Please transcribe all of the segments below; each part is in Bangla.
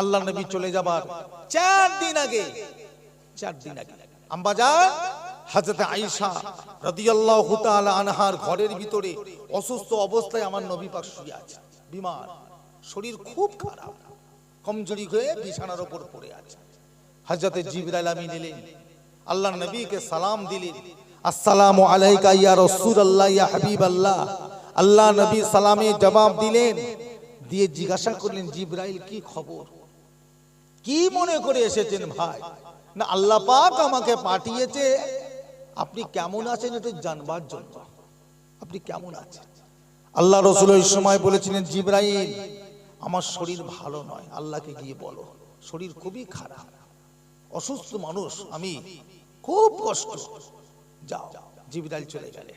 আল্লাহ নবী চলে যাবার চার দিন আগে চার দিন আগে। আম্বাজান হাজরতে আয়েশা রাদিয়াল্লাহু তাআলা আনহার ঘরের ভিতরে অসুস্থ অবস্থায় আমার নবী পাক শুয়ে আছে বিমার। শরীর খুব খারাপ কমজোরি হয়ে বিছানার উপর পড়ে আছে। হযরতে জিবরাইল আমিন এলেন আল্লাহ নবীকে সালাম দিলেন আসসালামু আলাইকা ইয়া রাসূলুল্লাহ ইয়া হাবিবাল্লাহ। আল্লাহ নবী সালামে জবাব দিলেন দিয়ে জিজ্ঞাসা করলেন জিবরাইল কি খবর? কি মনে করে এসেছেন ভাই? না, আল্লাহ পাক আমাকে পাঠিয়েছে। আপনি কেমন আছেন একটু জানবার জন্য। আপনি কেমন আছেন? আল্লাহ রসুল ওই সময় বলেছিলেন, জিব্রাইল, আমার শরীর ভালো নয়। আল্লাহকে গিয়ে বলো। শরীর খুবই খারাপ। অসুস্থ মানুষ, আমি খুব কষ্ট। যাও। জিব্রাইল চলে গেলে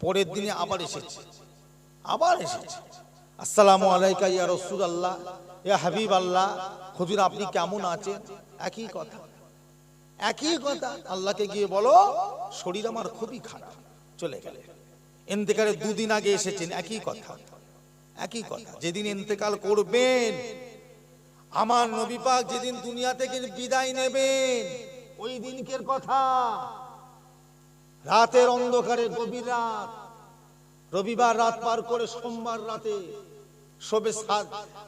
পরের দিনে আবার এসেছে। আবার এসেছে। আসসালামু আলাইকা ইয়া রসুল আল্লাহ ইয়া হাবিব আল্লাহ হুজুর, আপনি কেমন আছেন? একই কথা। একই কথা। আল্লাহকে গিয়ে বলো, শরীর আমার খুবই খারাপ। চলে গেলে। এন্তেকালের দুদিন আগে এসেছেন, একই কথা। একই কথা। যেদিন এন্তেকাল করবেন, আমার নবী পাক যেদিন দুনিয়া থেকে বিদায় নেবেন, ওই দিনকের কথা। রাতের অন্ধকারে গভীর রাত। রবিবার রাত পার করে সোমবার রাতে শোবে সাত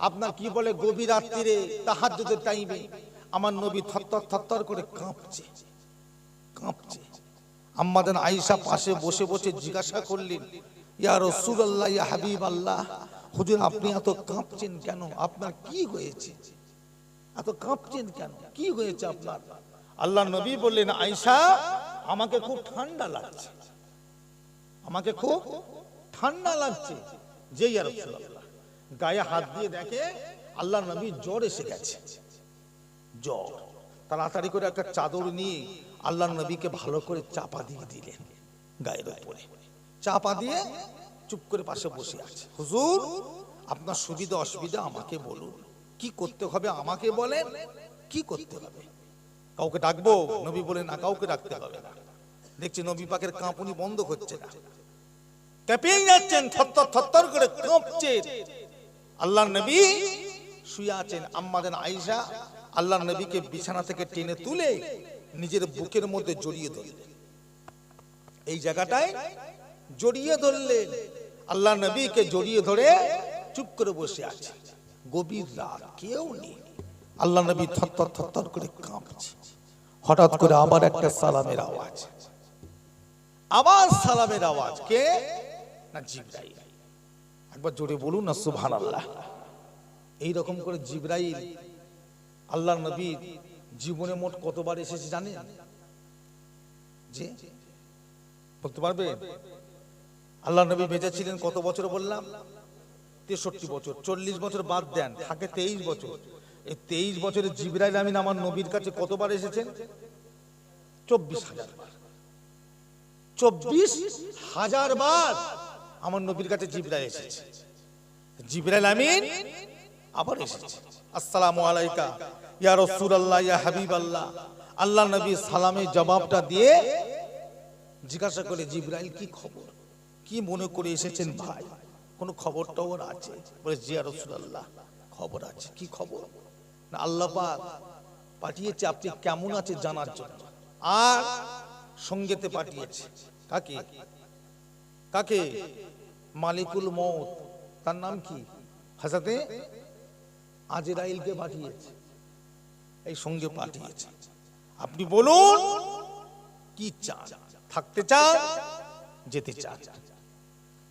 আপনার কি বলে গভীর রাত্রিরে তাহার তাহাজ্জুদের টাইমে আমার নবী থরথর থরথর করে কাঁপছে কাঁপছে। আম্মাদান আয়েশা পাশে বসে বসে জিজ্ঞাসা করলেন, ইয়া রাসূলুল্লাহ, ইয়া হাবিব আল্লাহ হুজুর আপনি এত কাঁপছেন কেন? আপনার কি হয়েছে? এত কাঁপছেন কেন? কি হয়েছে আপনার? আল্লাহ নবী বললেন, আয়েশা, আমাকে খুব ঠান্ডা লাগছে। আমাকে খুব ঠান্ডা লাগছে। যে ইয়া রাসূলুল্লাহ গায়ে হাত দিয়ে দেখে আল্লাহ নবী জ্বর এসে গেছে। জ্বর। তাড়াতাড়ি করে একটা চাদর নিয়ে আল্লাহ নবীকে ভালো করে চাপা দিয়ে দিলেন গায়ের উপরে। চাপা দিয়ে চুপ করে পাশে বসে আছে। হুজুর, আপনার সুবিধা অসুবিধা আমাকে বলুন। কি করতে হবে আমাকে বলেন? কি করতে হবে? কাউকে ডাকবো? নবী বলে, না, কাউকে ডাকতে হবে না। দেখছি নবী পাকের কাঁপুনি বন্ধ হচ্ছে না। কেঁপেই যাচ্ছেন, থরথর থরথর করে কাঁপছেন আল্লাহ নবী শুয়ে আছেন। আম্মাদেন আয়েশা আল্লাহ নবীকে বিছানা থেকে টেনে তুলে নিজের বুকের মধ্যে জড়িয়ে ধরলেন। এই জায়গাটায় জড়িয়ে ধরলেন। আল্লাহ নবীকে জড়িয়ে ধরে চুপ করে বসে আছে। গভীর রাত, কেউ নেই। আল্লাহ নবী থরথর থরথর করে কাঁপছে। হঠাৎ করে আবার একটা সালামের আওয়াজ। আবার সালামের আওয়াজ। কে? না, জিব্রাইল। একবার জোরে বলুন না, সুবহানাল্লাহ। এই রকম করে জিব্রাইল আল্লাহ নবীর জীবনে মোট কতবার এসেছে জানেন? যে বলতে পারবে? আল্লাহ নবী বেঁচে ছিলেন কত বছর বললাম? তেষট্টি বছর, চল্লিশ বছর বাদ দেন, থাকে তেইশ বছর। এই তেইশ বছরের জিব্রাইল আমিন আমার নবীর কাছে কতবার এসেছেন? চব্বিশ হাজার বার। চব্বিশ হাজার বার। আমার নবীর কাছে জিব্রাইল এসেছে। জিব্রাইল আমিন আবার এসেছে। আসসালামু আলাইকা, ইয়া রাসূলুল্লাহ, ইয়া হাবিবাল্লাহ। আল্লাহ নবী সালামের জবাবটা দিয়ে জিজ্ঞাসা করে, জিব্রাইল, কি খবর? কি মনে করে এসেছেন ভাই? কোনো খবর টবর আছে? বলে জিয়া রাসূলুল্লাহ, খবর আছে। কি খবর? না, আল্লাহ পাক পাঠিয়েছে, আপনি কেমন আছে জানার জন্য। আর সঙ্গেতে পাঠিয়েছে। কাকে? কাকে? মালিকুল মৌত তার নাম কি? হাসাতে আজরাইলকে পাঠিয়েছে। এই সঙ্গে পাঠিয়েছে। আপনি বলুন, কি চান? থাকতে চান? যেতে চান।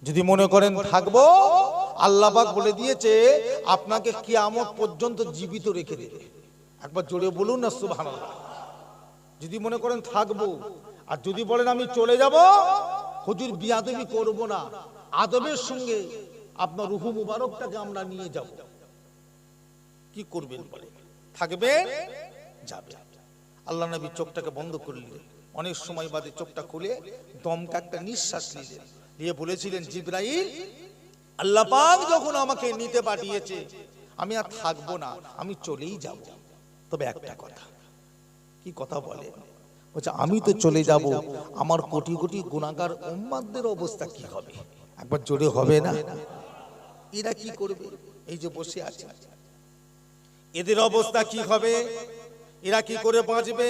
যদি মনে করেন থাকব আল্লাহবাক বলে দিয়েছে, আপনাকে কিয়ামত পর্যন্ত জীবিত রেখে দেবে। একবার জোরে বলুন না, সুবহানাল্লাহ। যদি মনে করেন থাকব, আর যদি বলেন আমি চলে যাব, হুজুর বিয়াদবি করব না। আদবের সঙ্গে আপনার রুহু মুবারকটাকে আমরা নিয়ে যাব। কি করবেন বলে? থাকবেন যাবে। আল্লাহ নবী চোখটাকে বন্ধ করলেন অনেক সময় বাদে চোখটা খুলে দমকা একটা নিঃশ্বাস নিলেন। দিয়ে বলেছিলেন, জিব্রাইল, আল্লাহ পাক যখন আমাকে নিতে পাঠিয়েছে, আমি আর থাকব না, আমি চলেই যাব। তবে একটা কথা, কি কথা বলে? বলছে, আমি তো চলে যাব, আমার কোটি কোটি গুণাগার উম্মাদের অবস্থা কি হবে? একবার জোরে হবে না। এরা কি করবে? এই যে বসে আছে। এদের অবস্থা কি হবে? এরা কি করে বাঁচবে?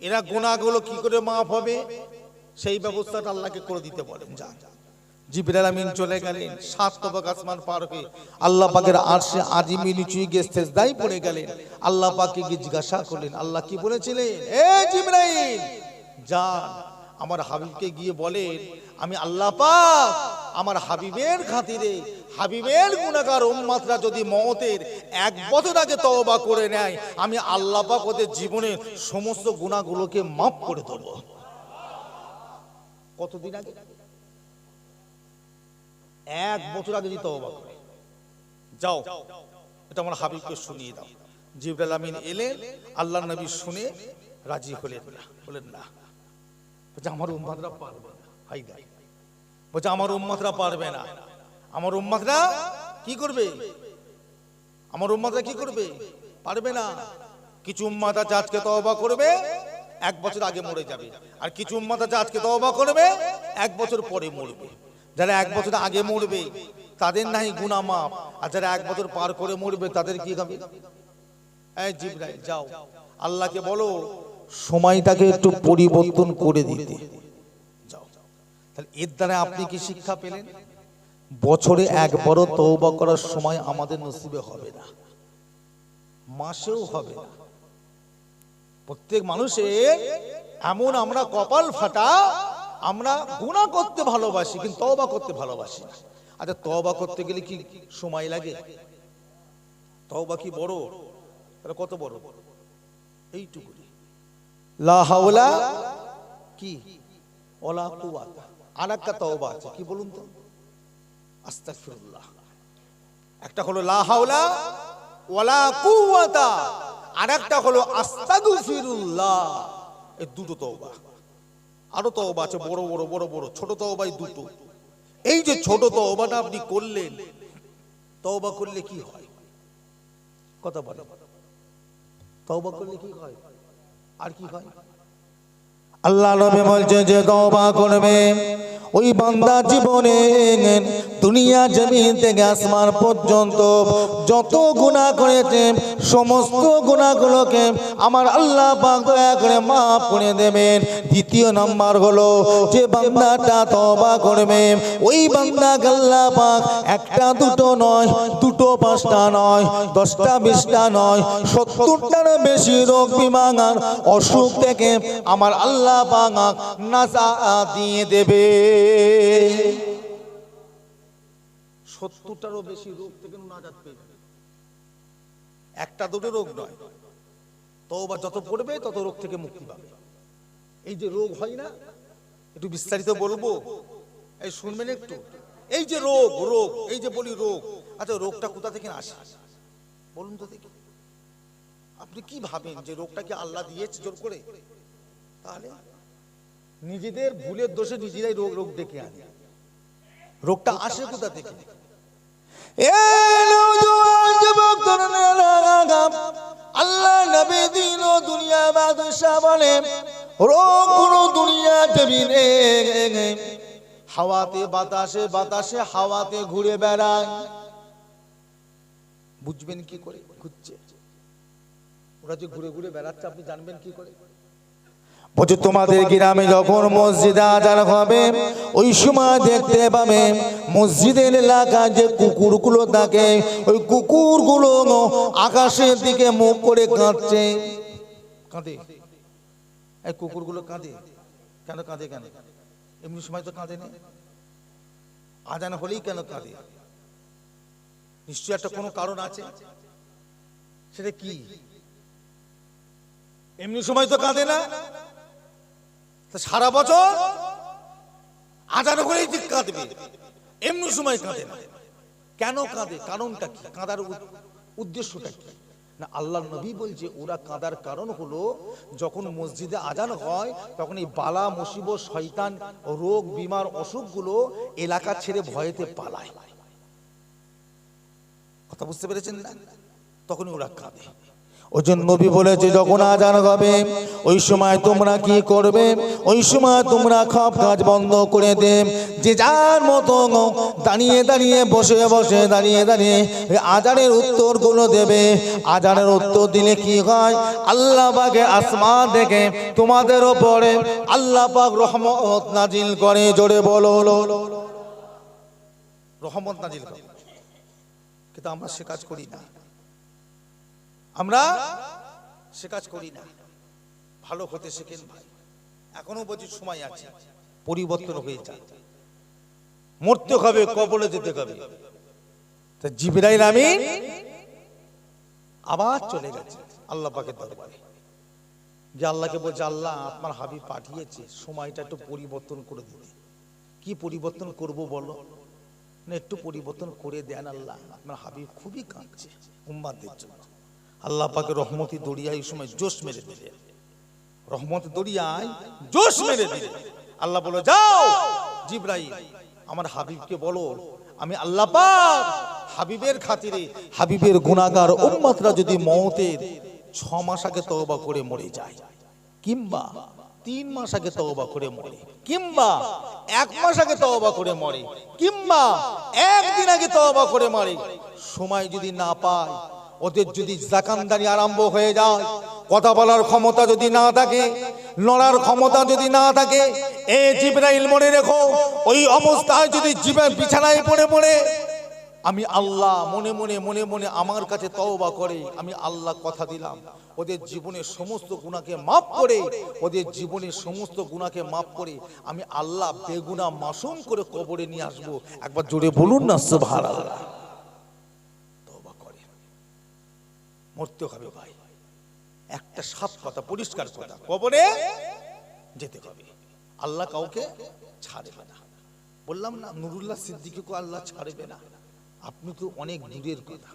এরা গোনাগুলো কি করে মাফ হবে? সেই ব্যবস্থাটা আল্লাহকে করে দিতে বলেন যা জিবরাল আমিন চলে গেলেন সাত তবক আসমান পার হয়ে আল্লাহ পাকের আরশে আজিমি নিচুই গিয়ে সেজদাই পড়ে গেলেন। আল্লাহ পাককে গিয়ে জিজ্ঞাসা করলেন, আল্লাহ কি বলেছিলেন? এ জিবরাইল, যান। আমার হাবিবকে গিয়ে বলেন আমি আল্লাহ পাক আমার হাবিবের খাতিরে, হাবিবের গুণাকার উম্মাতরা যদি মওতের এক বছর আগে তওবা করে নেয়, আমি আল্লাহ পাক ওদের জীবনের সমস্ত গুণাগুলোকে মাফ করে দেবো। কতদিন আগে? এক বছর আগে যদি তওবা করে। যাও, এটা আমার হাবিবকে শুনিয়ে দাও। জিবরাল আমিন এলেন আল্লাহ নবী শুনে রাজি হলেন না, বলেন না। আমার উম্মাদরা পারবে না। বলছে, আমার উম্মাদরা পারবে না। আমার উম্মাদরা কি করবে? আমার উম্মাদরা কি করবে? পারবে না। কিছু উম্মাদ আছে, আজকে তওবা করবে, এক বছর আগে মরে যাবে। আর কিছু উম্মাদ আছে, আজকে তওবা করবে, এক বছর পরে মরবে। যারা এক বছর আগে মরবে, তাদের নাই গুনাহ মাপ আর যারা এক বছর পার করে মরবে, তাদের কি হবে? এই যাও। আল্লাহকে বলো, সময়টাকে একটু পরিবর্তন করে দিতে। তাহলে এর দ্বারা আপনি কি শিক্ষা পেলেন? বছরে একবারও তওবা করার সময় আমাদের নসিবে হবে না। মাসেও হবে না। প্রত্যেক মানুষের এমন আমরা কপাল ফাটা, আমরা গুনাহ করতে ভালোবাসি, কিন্তু তওবা করতে ভালোবাসি না। আচ্ছা তওবা করতে গেলে কি সময় লাগে? তওবা কি বড়? তাহলে কত বড়? এইটুকু লা হাওলা কি? ওলা কুওয়াতা। আর একটা তওবা আছে, কি বলুন তো? আস্তাগফিরুল্লাহ। একটা হলো লা হাওলা ওয়ালা কুওয়াতা আর একটা হলো আস্তাগফিরুল্লাহ। এই দুটো তওবা। আরও তওবা আছে, বড় বড় বড় বড়, ছোট তওবাই দুটো। এই যে ছোট তওবাটা আপনি করলেন, তওবা করলে কি হয়? কথা বলে তওবা করলে কি হয়? আর কি হয়? আল্লাহ নবী বলছে যে তওবা করবে। ওই বান্দা জীবনে দুনিয়া জমিন থেকে আসমান পর্যন্ত যত গুনাহ করেছে, সমস্ত গুণাগুলোকে আমার আল্লাহ দয়া করে মাফ করে দেবেন। দ্বিতীয় নাম্বার হলো, যে বান্দাটা তওবা করবে, ওই বান্দা আল্লাহ পাক একটা দুটো নয়, দুটো পাঁচটা নয়, দশটা বিশটা নয়, সত্তরটার বেশি রোগ বিমাগার অসুখ থেকে আমার আল্লাহ পাক নাসা দিয়ে দেবে। সত্তরটারও বেশি রোগ থেকে নাজাত পেয়ে যাবে। একটা দুটো রোগ নয়। তওবা যত পড়বে তত রোগ থেকে মুক্তি পাবে। এই যে রোগ হয় না, একটু বিস্তারিত বলব? এই শুনবেন একটু? এই যে রোগ রোগ, এই যে বলি রোগ আচ্ছা রোগটা কোথা থেকে আসে? বলুন তো দেখি। আপনি কি ভাবেন যে রোগটা কি আল্লাহ দিয়েছে জোর করে? তাহলে নিজেদের ভুলের দোষে নিজেরাই রোগ রোগ ডেকে আনে। রোগটা আসে কোথা থেকে? আল্লাহ নবী দিন দুনিয়া বাদশাহ বলে, রোগ কোনো দুনিয়া জমিনে হাওয়াতে বাতাসে বাতাসে হাওয়াতে ঘুরে বেড়ায় বুঝবেন কি করে? ঘুরছে ওরা যে ঘুরে ঘুরে বেড়াচ্ছে, আপনি জানবেন কি করে? বলছে তোমাদের গ্রামে যখন মসজিদে আজান হবে ওই সময় দেখতে পাবে মসজিদের এলাকায় যে কুকুরগুলো থাকে ওই কুকুরগুলো আকাশের দিকে মুখ করে কাঁদছে। কাঁদে। এই কুকুরগুলো কাঁদে। কেন কাঁদে কেন? এমনি সময় তো কাঁদে না। আজান হলেই কেন কাঁদে? নিশ্চয় একটা কোনো কারণ আছে। সেটা কি? এমনি সময় তো কাঁদে না। তা সারা বছর আজান করেই ঠিক কাঁদবে, এমনি সময় কাঁদে না। কেন কাঁদে? কারণটা কি? কাঁদার উদ্দেশ্যটা কি? না, আল্লাহ নবী বলছে, ওরা কাঁদার কারণ হলো, যখন মসজিদে আজান হয়, তখন এই বালা, মুসিবত, শয়তান, রোগ, বিমার অসুখগুলো এলাকা ছেড়ে ভয়েতে পালায়। কথা বুঝতে পেরেছেন না? তখনই ওরা কাঁদে। ওই জন্য নবী বলেছে যখন আজান হবে, ওই সময় তোমরা কি করবে? ওই সময় তোমরা সব কাজ বন্ধ করে দে। যে যার মতো দাঁড়িয়ে দাঁড়িয়ে, বসে বসে দাঁড়িয়ে দাঁড়িয়ে আজানের উত্তরগুলো দেবে। আজানের উত্তর দিলে কি হয়? আল্লাহ পাকে আসমান দেখে তোমাদের ওপরে আল্লাহ পাক রহমত নাজিল করে। জোরে বলো। রহমত নাজিল করে। কিন্তু আমরা সে কাজ করি না। আমরা সে কাজ করি না। ভালো হতে শেখেন ভাই। এখনও বলছি সময় আছে। পরিবর্তন হয়ে যায় মরতে হবে, কবলে যেতে হবে। তা জিবরাইল আমিন আবার চলে গেছে। আল্লাহ পাকের দরবারে। যে আল্লাহকে বলছে, আল্লাহ, আপনার হাবি পাঠিয়েছে। সময়টা একটু পরিবর্তন করে দিতে কি পরিবর্তন করব বলো? না, একটু পরিবর্তন করে দেন আল্লাহ। আপনার হাবি খুবই কাঁদছে উম্মাদের জন্য। আল্লাহ পাকে রহমতি দরিয়ায় এই সময় জোশ মেরে দিলে। রহমত দরিয়ায় জোশ মেরে দিলে। আল্লাহ বলো, যাও, জিব্রাইল, আমার হাবিবকে বলো, আমি আল্লাহ পাক হাবিবের খাতিরে হাবিবের গুণাগার উম্মতরা যদি মওতের ছ মাস আগে তওবা করে মরে যায়, কিংবা তিন মাস আগে তওবা করে মরে, কিংবা এক মাস আগে তওবা করে মরে, কিংবা একদিন আগে তওবা করে মরে, সময় যদি না পায় ওদের যদি জাকানদারি আরম্ভ হয়ে যায়, কথা বলার ক্ষমতা যদি না থাকে, লড়ার ক্ষমতা যদি না থাকে, এ জিব্রাইল মনে রেখো, ওই অবস্থায় যদি জীবন বিছানায় পড়ে পড়ে, আমি আল্লাহ মনে মনে মনে মনে আমার কাছে তওবা করে, আমি আল্লাহ কথা দিলাম। ওদের জীবনের সমস্ত গুণাকে মাফ করে, ওদের জীবনের সমস্ত গুণাকে মাফ করে, আমি আল্লাহ বেগুনা মাসুম করে কবরে নিয়ে আসব। একবার জোরে বলুন না, সুবহানাল্লাহ তওবা করে মরতে হবে ভাই। একটা সাত কথা পরিষ্কার কথা কবরে যেতে হবে। আল্লাহ কাউকে ছাড়বে না। বললাম না নুরুল্লাহ সিদ্দিককে আল্লাহ ছাড়বে না। আপনি তো অনেক দূরের কথা।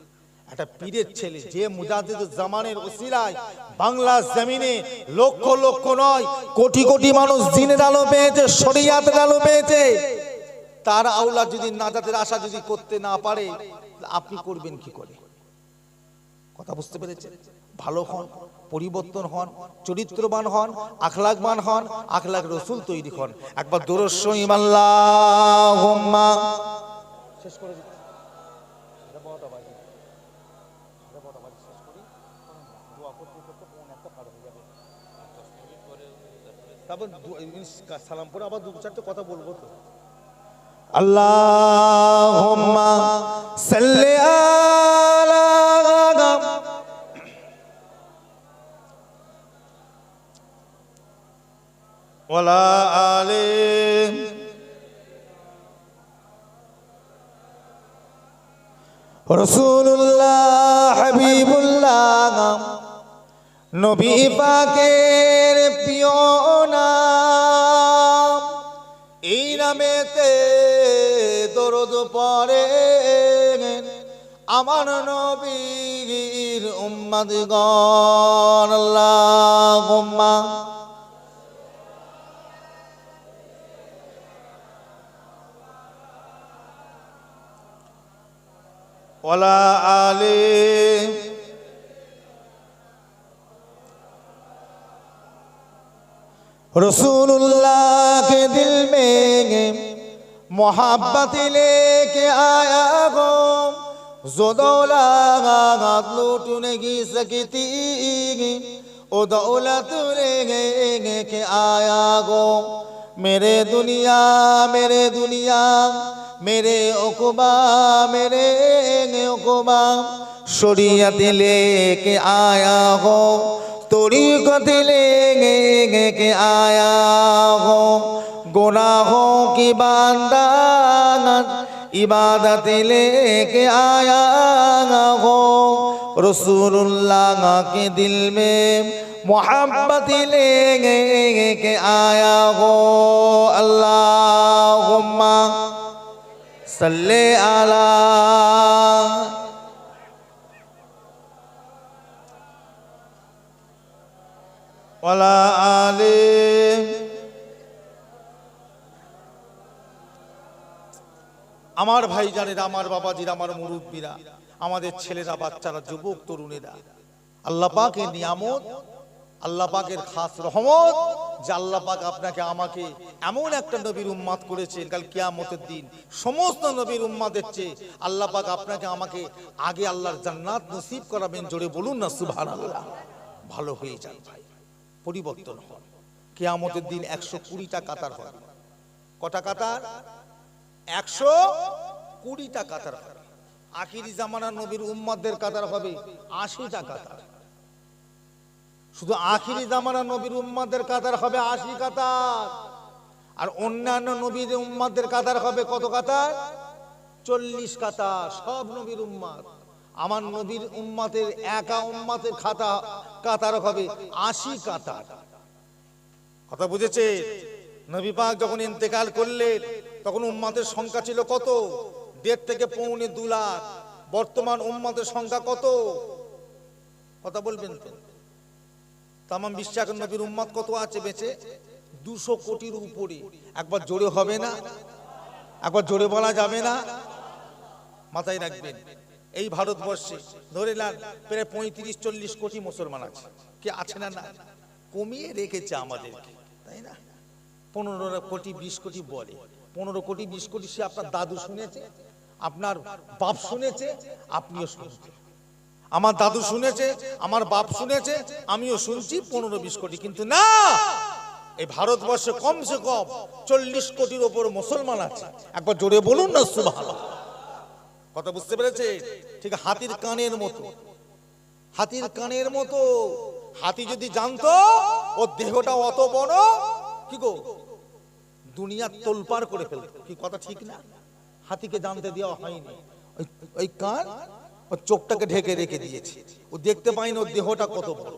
একটা পীরের ছেলে যে মুজাহিদ জামানের ওসিলায় বাংলা জমিনে লক্ষ লক্ষ নয় কোটি কোটি মানুষ দিনের আলো পেয়েছে শরিয়াতের আলো পেয়েছে। তার আওলা যদি নাজাতের আশা যদি করতে না পারে আপনি করবেন কি করে? কথা বুঝতে পেরেছেন ভালো হন, পরিবর্তন হন, চরিত্রবান হন, আখলাকবান হন, আখলাক রসুল তৈরি হন। একবার দূরস্ব ইমাল্লাহ শেষ করে। তারপর আবার দু চারটে কথা বলব তো। আল্লাহুম্মা সাল্লি ওয়ালা আলে। রসুল্লাহ হাবিবুল্লাহ, নবী পাকের প্রিয় নাম। এই নামেতে দরদ পরে আমার নবীর উম্মাদগণ আল্লাহুম্মা ওয়ালা আলে रसूलुल्लाह के दिल में मोहब्बत लेके आया हो जो दौलत लूट नहीं सकती ओ दौलत लेके आया हो मेरे दुनिया मेरे दुनिया मेरे उकबा मेरे उकबा शरीयत लेके आया हो तरीकत लेके आया हो गुनाहों की बांदानत इबादत लेके आया हो रसूलुल्लाह के दिल में मोहब्बत लेके आया हो अल्लाहुम्मा সাল্লে আলা। ওয়ালা আলি। আমার ভাইজানেরা, আমার বাবাজিরা, আমার মুরব্বীরা, আমাদের ছেলেরা, বাচ্চারা, যুবক, তরুণেরা আল্লাপাকের নিয়ামত আল্লাপাকের খাস রহমত যে পাক আপনাকে আমাকে এমন একটা নবীর উম্মাদ করেছেন কাল কিয়ামতের দিন সমস্ত নবীর উম্মাদের চেয়ে আল্লাহ পাক আপনাকে আমাকে আগে আল্লাহর জান্নাত নসিব করাবেন জোরে বলুন না, সুবহানাল্লাহ। ভালো হয়ে যান ভাই, পরিবর্তন হন। কিয়ামতের দিন একশো কুড়িটা কাতার হবে। কটা কাতার? একশো কুড়িটা কাতার হবে। আখিরি জামানা নবীর উম্মাদের কাতার হবে আশিটা কাতার। শুধু আখিরি জামানা নবীর উম্মাদের কাতার হবে আশি কাতার। আর অন্যান্য নবীর উম্মাদের কাতার হবে কত কাতার? চল্লিশ কাতার, সব নবীর উম্মাদ। আমার নবীর উম্মাতের একা উম্মাতের খাতা কাতার হবে আশি কাতার। কথা বুঝেছে? নবী পাক যখন ইন্তেকাল করলেন, তখন উম্মাতের সংখ্যা ছিল কত? দেড় থেকে পৌনে দু লাখ। বর্তমান উম্মাতের সংখ্যা কত? কথা বলবেন তো? তামাম বিশ্বাস নবীর উম্মাদ কত আছে বেঁচে? দুশো কোটির উপরে। একবার জোরে হবে না? একবার জোরে বলা যাবে না? মাথায় রাখবেন, এই ভারতবর্ষে ধরে নেন, প্রায় পঁয়ত্রিশ, চল্লিশ কোটি মুসলমান আছে। কে আছে না না? কমিয়ে রেখেছে আমাদেরকে, তাই না? পনেরো কোটি, বিশ কোটি বলে। পনেরো কোটি, বিশ কোটি সে আপনার দাদু শুনেছে, আপনার বাপ শুনেছে, আপনিও শুনছেন। আমার দাদু শুনেছে, আমার বাপ শুনেছে, আমিও শুনছি পনেরো বিশ কোটি, কিন্তু না! এই ভারতবর্ষে কমসে কম চল্লিশ কোটির ওপর মুসলমান আছে। একবার জোরে বলুন না সুবাহ কথা বুঝতে পেরেছে? ঠিক হাতির কানের মতো। হাতির কানের মতো। হাতি যদি জানতো, ওর দেহটা অত বড়, কি গো? দুনিয়া তোলপার করে ফেলতো। কি কথা ঠিক না? হাতিকে জানতে দেওয়া হয়নি। ওই কান? ওর চোখটাকে ঢেকে রেখে দিয়েছে। ও দেখতে পায়নি ওর দেহটা কত বড়।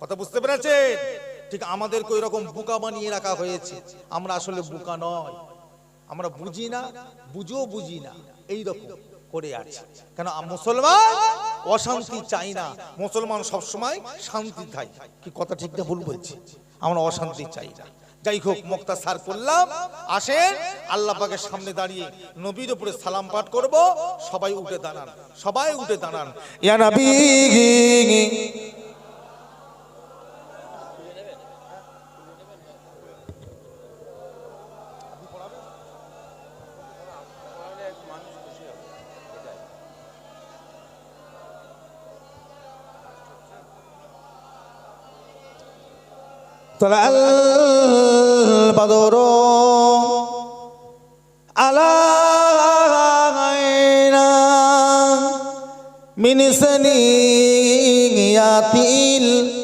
কথা বুঝতে পেরেছে ঠিক আমাদেরকে ওই রকম বুকা বানিয়ে রাখা হয়েছে। আমরা আসলে বুকা নয়। আমরা বুঝি না, বুঝেও বুঝি না। এই রকম করে আছে। কেন মুসলমান অশান্তি চাই না। মুসলমান সবসময় শান্তি চাই। কি কথা ঠিকটা ভুল বলছি? আমরা অশান্তি চাই না। যাই হোক মুক্তা সার করলাম। আসেন, আল্লাহ পাকের সামনে দাঁড়িয়ে নবীর উপরে সালাম পাঠ করব। সবাই উঠে দাঁড়ান, সবাই উঠে দাঁড়ান। ইয়া তাহলে البدر علينا من سنيات البداية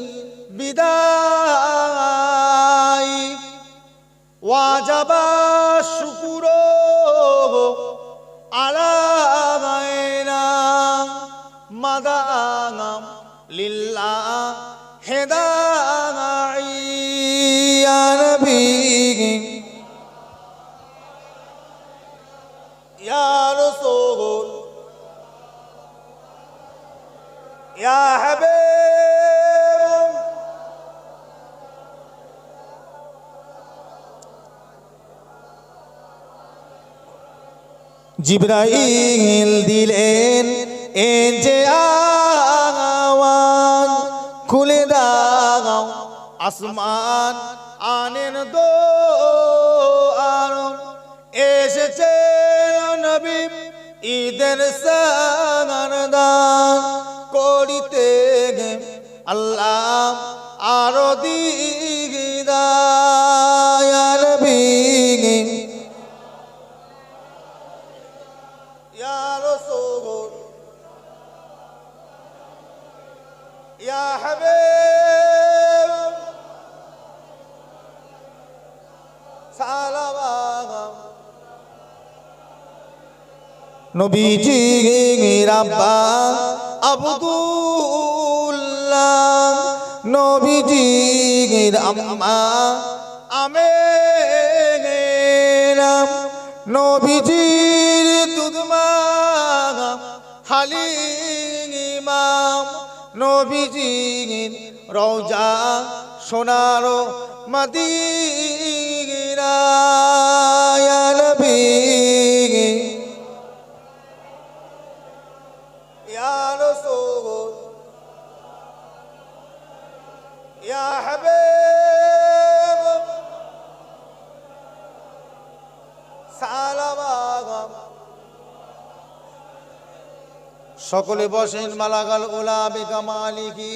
জিব্রাইল দিলেন, এ যে আওয়াজ, খুলে দাও, আসমান আনেন দো আরম এসেছে নবী ঈদের সাগরদান করিতে গে আল্লাহ يا رسول يا حبيب سلام নবীজি রাব্বা আব্দুল্লাহ নবীজি আম্মা আমেরাম নবীজির দুধমা হালিমাম নবীজির রওজা সোনার মদিনা ইয়া নবী ইয়া রাসূল সকলে বসেন মালাগাল ওলা বেকামালিকি